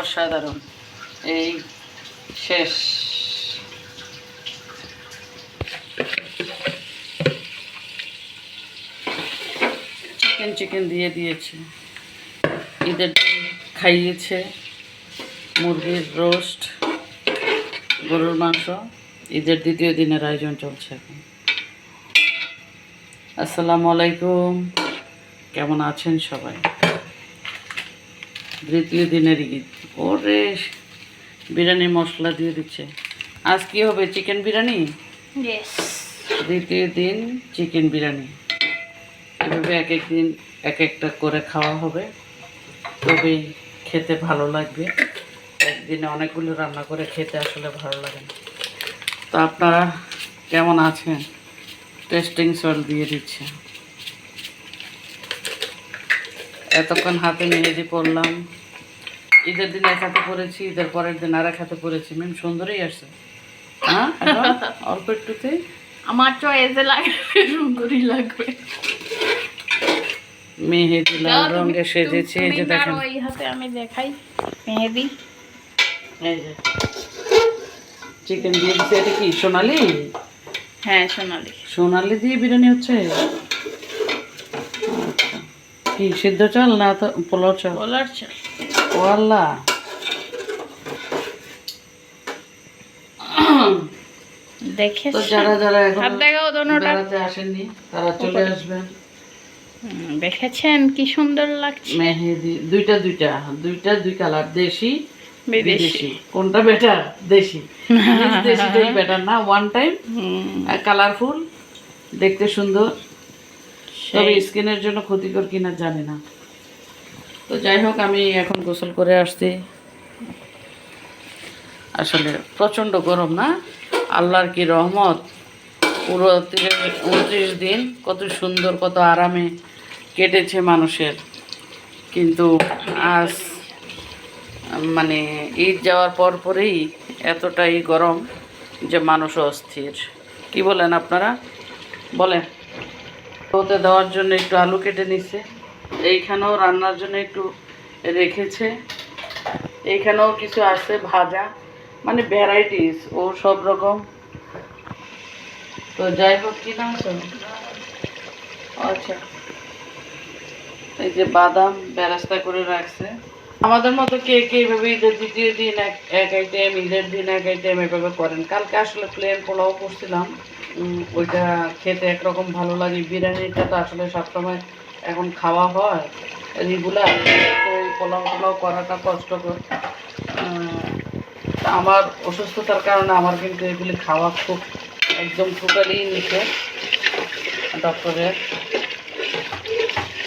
অসাধারণ। এই শেষ। চিকেন চিকেন দিয়ে দিয়েছে। ঈদের খাইয়েছে মুরগির রোস্ট গরুর মাংস। ঈদের দ্বিতীয় দিনের আয়োজন চলছে এখন। আসসালামু আলাইকুম। কেমন আছেন সবাই? দ্বিতীয় দিনের ঈদ। ওরে বিরিয়ানি মশলা দিয়ে দিচ্ছে। আজ কি হবে চিকেন বিরিয়ানি? দ্বিতীয় দিন চিকেন বিরিয়ানি। এভাবে এক এক দিন এক একটা করে খাওয়া হবে। তবেই খেতে ভালো লাগবে। একদিনে অনেকগুলো রান্না করে খেতে আসলে ভালো লাগে না। তো আপনারা কেমন আছেন? টেস্টিং সল দিয়ে দিচ্ছে। এতক্ষণ হাতে মেহেদি পরলাম। ঈদের দিন এক হাতে পরেছি ঈদের পরের দিন আর এক হাতে পরেছি। ম্যাম সুন্দরই আসছে। হ্যাঁ অল্প একটুতেই? আমার চয়েসে লাগবে সুন্দরই লাগবে। মেহেদি লাল রঙে সেজেছে এই যে দেখেন। এই হাতে আমি দেখাই। মেহেদি। এই যে। চিকেন দিয়ে দিচ্ছে এটা কি সোনালি? হ্যাঁ সোনালি। সোনালি দিয়ে বিরিয়ানি হচ্ছে? আচ্ছা। কি সিদ্ধ চাল না তো পোলাও চাল? বলার চাল। ও আল্লাহ দেখে তো যারা যারা এখন হাত দেখাও দোনোটা বেড়াতে আসেননি তারা চলে আসবেন। দেখেছেন? কি সুন্দর লাগছে। মেহেদি দুইটা দুইটা দুইটা দুই কালার দেশি বিদেশি। কোনটা বেটার দেশি। দেশিটাই বেটার না? ওয়ান টাইম কালারফুল দেখতে সুন্দর। তবে। স্কিনের জন্য ক্ষতিকর কিনা জানি না। তো যাই হোক, আমি এখন গোসল করে আসছি। আসলে প্রচণ্ড গরম না? আল্লাহর কি রহমত? পুরো তিরিশ, উনত্রিশ দিন কত সুন্দর, কত আরামে কেটেছে মানুষের। কিন্তু আজ মানে ঈদ যাওয়ার পর পরেই এতটাই গরম যে মানুষ অস্থির। কি বলেন আপনারা? বলেন। ওতে দেওয়ার জন্য একটু আলু কেটে নিচ্ছে। এইখানেও রান্নার জন্য একটু রেখেছে। এইখানেও কিছু আছে, ভাজা মানে ভ্যারাইটিস ও সব রকম। তো যাই হোক, কি নাম আচ্ছা। এই যে বাদাম বেরাস্তা করে রাখছে। আমাদের মতো কে কে এইভাবে ঈদের দ্বিতীয় দিন এক আইটেম ঈদের দিন এক আইটেম এভাবে করেন? কালকে আসলে প্লেন পোলাও করছিলাম। ওইটা খেতে একরকম ভালো লাগে। বিরিয়ানিটা তো আসলে সবসময় এখন খাওয়া হয় রেগুলার তো এই পোলাও পোলাও করাটা কষ্টকর। আমার অসুস্থতার কারণে আমার কিন্তু এগুলি খাওয়া খুব একদম টোটালি নিচে ডক্টরের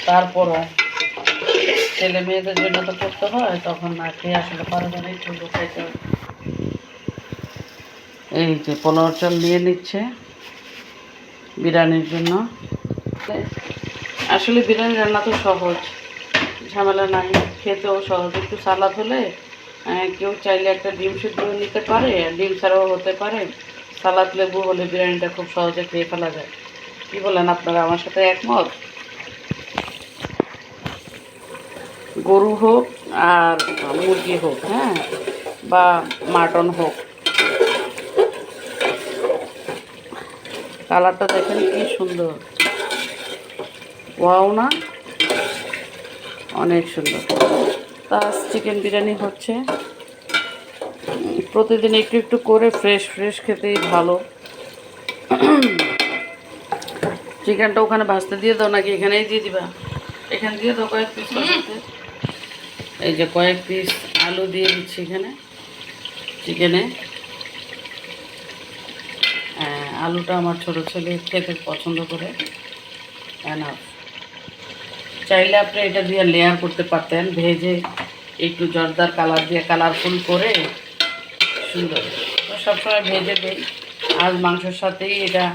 তারপরও ছেলে মেয়েদের জন্য তো করতে হয়, তখন না খেয়ে আসলে পারে না একটু খাইতে এই যে পোলাও চাল নিয়ে নিচ্ছে বিরিয়ানির জন্য। আসলে বিরিয়ানি রান্না তো সহজ। ঝামেলা নাই। খেতেও সহজ। একটু সালাদ হলে কেউ চাইলে একটা ডিম সিদ্ধ নিতে পারে, ডিম ছাড়াও হতে পারে। সালাদ লেবু হলে বিরিয়ানিটা খুব সহজে খেয়ে ফেলা যায়। কি বলেন আপনারা? আমার সাথে একমত? গরু হোক আর মুরগি হোক হ্যাঁ? বা মাটন হোক। কালারটা দেখেন কি সুন্দর। ওয়াও না? অনেক সুন্দর। তা চিকেন বিরিয়ানি হচ্ছে। প্রতিদিন একটু একটু করে ফ্রেশ ফ্রেশ খেতেই ভালো। চিকেনটা ওখানে ভাজতে দিয়ে দাও, নাকি এখানেই দিয়ে দিবা? এখানে দিয়ে দাও কয়েক পিস এই যে কয়েক পিস আলু দিয়ে দিচ্ছি এখানে চিকেনে আলুটা আমার ছোট ছেলে খেতে পছন্দ করে। এনাফ চাইলে আপনি এটা দিয়ে লেয়ার করতে পারতেন, ভেজে একটু জর্দার কালার দিয়ে কালারফুল করে সুন্দর। তো সবসময় ভেজে দিই। আজ মাংসের সাথেই এটা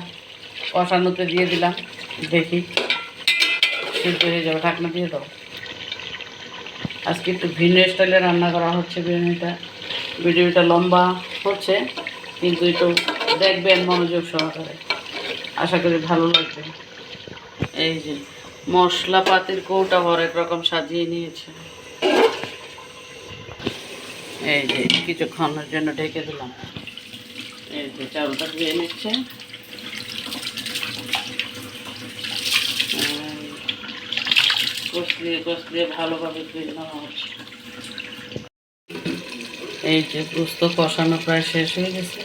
কষানোতে দিয়ে দিলাম। দেখি, সিদ্ধ হয়ে যাবে। ঢাকনা দিয়ে দাও। আজকে একটু ভিন্ন স্টাইলে রান্না করা হচ্ছে বিরিয়ানিটা। ভিডিওটা লম্বা হচ্ছে, কিন্তু একটু দেখবেন মনোযোগ সহকারে। আশা করি ভালো লাগবে। এই যে। মশলাপাতির কৌটা হরেক রকম সাজিয়ে নিয়েছে। এই যে কিছুক্ষণের জন্য ঢেকে দিলাম। এই যে চালটা ধুয়ে নিচ্ছে। কষলিয়ে কষলিয়ে ভালোভাবে ধুয়ে নেওয়া হচ্ছে। এই যে গোস্ত কষানো প্রায় শেষ হয়ে গেছে।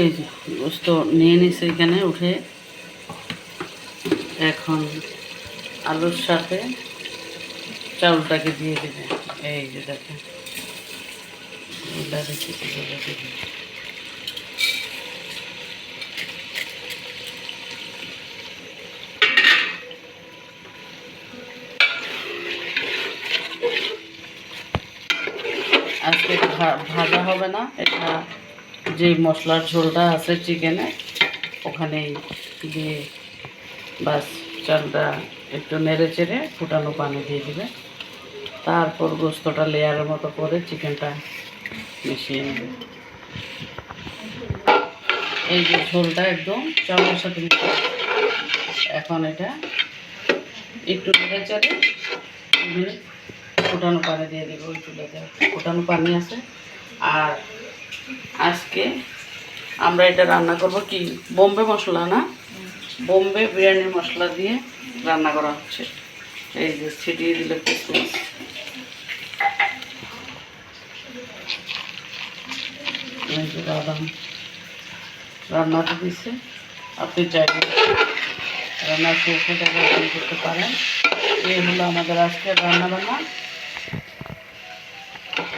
এই যে গোস্ত নিয়ে নিছে এখানে উঠে। এখন আলুর সাথে চাউলটাকে দিয়ে দেবে। এই যে দেখেন। আজকে ভাজা হবে না। এটা যে মশলার ঝোলটা আছে চিকেনে ওখানেই দিয়ে বাস, চালটা একটু নেড়ে চেড়ে ফুটানো পানি দিয়ে দিবে। তারপর গোস্তটা লেয়ারের মতো করে চিকেনটা মিশিয়ে নেবে। এই যে ঝোলটা একদম চাউলের সাথে এখন এটা একটু নেড়ে চেড়ে ফুটানো পানি দিয়ে দেবে ওই চুলাতে। ফুটানো পানি আছে। আর আজকে আমরা এটা রান্না করব কি? বোম্বে মশলা না? বোম্বে বিরিয়ানি মশলা দিয়ে রান্না করা হচ্ছে। এই যে ছিটিয়ে দিলে কিসমিস। বাদাম রান্নাতে দিচ্ছে আপনি চাইলে রান্নার আপনি করতে পারেন। এই হলো আমাদের আজকের রান্না বান্না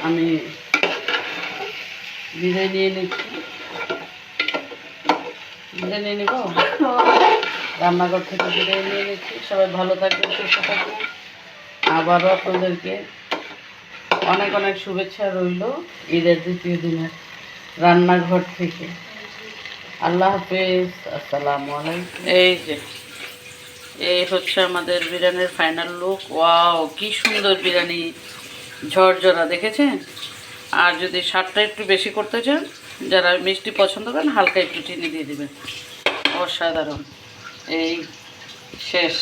আমি বিদায় নিয়ে নিচ্ছি। নিয়ে নিব? রান্নাঘর থেকে বিদায় নিয়ে নিচ্ছি। সবাই ভালো থাকবেন সুস্থ থাকবেন। আবারও আপনাদেরকে অনেক অনেক শুভেচ্ছা রইল ঈদের দ্বিতীয় দিনের রান্নাঘর থেকে। আল্লাহ হাফেজ আসসালামু আলাইকুম। এই যে এই হচ্ছে আমাদের বিরিয়ানির ফাইনাল লুক ওয়াও কি সুন্দর বিরিয়ানি। ঝরঝরা দেখেছেন? আর যদি স্বাদটা একটু বেশি করতে চান যারা মিষ্টি পছন্দ করেন হালকা একটু চিনি দিয়ে দেবেন। অসাধারণ। এই শেষ।